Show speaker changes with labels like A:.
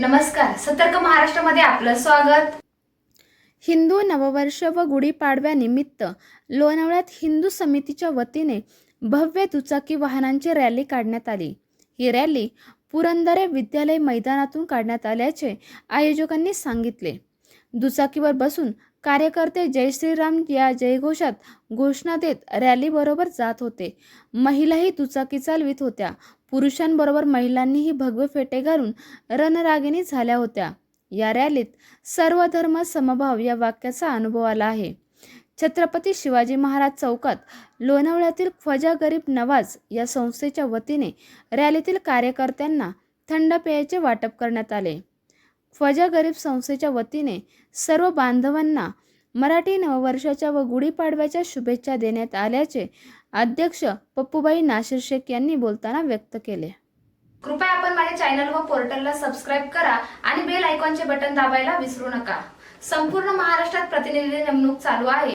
A: नमस्कार सतर्क महाराष्ट्रामध्ये आपलं स्वागत.
B: हिंदू नववर्ष व गुढीपाडव्यानिमित्त लोणावळ्यात हिंदू समितीच्या वतीने भव्य दुचाकी वाहनांची रॅली काढण्यात आली. ही रॅली पुरंदरे विद्यालय मैदानातून काढण्यात आल्याचे आयोजकांनी सांगितले. दुचाकीवर बसून कार्यकर्ते जय श्रीराम या जयघोषात घोषणा देत रॅलीबरोबर जात होते. महिलाही दुचाकी चालवित होत्या. पुरुषांबरोबर महिलांनीही भगवे फेटे घालून रणरागिणी झाल्या होत्या. या रॅलीत सर्व धर्म समभाव या वाक्याचा अनुभव आला आहे. छत्रपती शिवाजी महाराज चौकात लोणावळ्यातील ख्वाजा गरीब नवाज या संस्थेच्या वतीने रॅलीतील कार्यकर्त्यांना थंड पेयाचे वाटप करण्यात आले. ख्वजा गरीब संस्थेच्या वतीने सर्व बांधवांना मराठी नववर्षाच्या व गुढीपाडव्याच्या शुभेच्छा देण्यात आल्याचे अध्यक्ष पप्पूबाई नाशिर शेख यांनी बोलताना व्यक्त केले.
A: कृपया आपण माझ्या चॅनल व पोर्टलला सबस्क्राईब करा आणि बेल आयकॉनचे बटन दाबायला विसरू नका. संपूर्ण महाराष्ट्रात प्रतिनिधी नेमणूक चालू आहे.